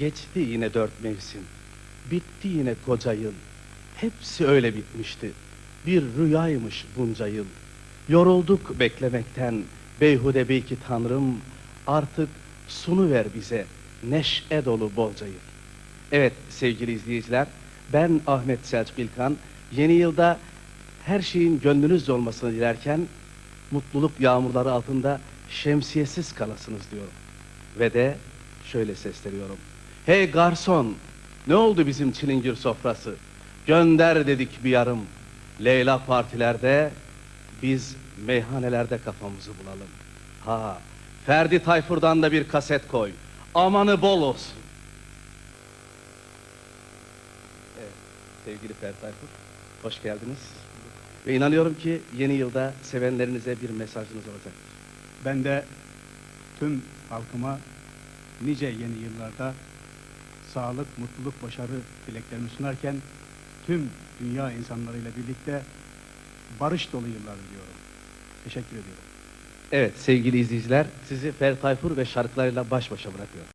Geçti yine dört mevsim. Bitti yine koca yıl. Hepsi öyle bitmişti. Bir rüyaymış bunca yıl. Yorulduk beklemekten. Beyhude belki Tanrım artık sunu ver bize neşe dolu bolca yıl. Evet sevgili izleyiciler, ben Ahmet Selçuk İlkan. Yeni yılda her şeyin gönlünüzce olmasını dilerken mutluluk yağmurları altında şemsiyesiz kalasınız diyorum. Ve de şöyle sesleniyorum. Hey garson, ne oldu bizim çilingir sofrası? Gönder dedik bir yarım. Leyla partilerde, biz meyhanelerde kafamızı bulalım. Ha, Ferdi Tayfur'dan da bir kaset koy. Amanı bol olsun. Evet, sevgili Ferdi Tayfur, hoş geldiniz. Ve inanıyorum ki yeni yılda sevenlerinize bir mesajınız olacaktır. Ben de tüm halkıma nice yeni yıllarda sağlık, mutluluk, başarı dileklerimi sunarken tüm dünya insanlarıyla birlikte barış dolu yıllar diliyorum. Teşekkür ediyorum. Evet sevgili izleyiciler, sizi Ferdi Tayfur ve şarkılarıyla baş başa bırakıyorum.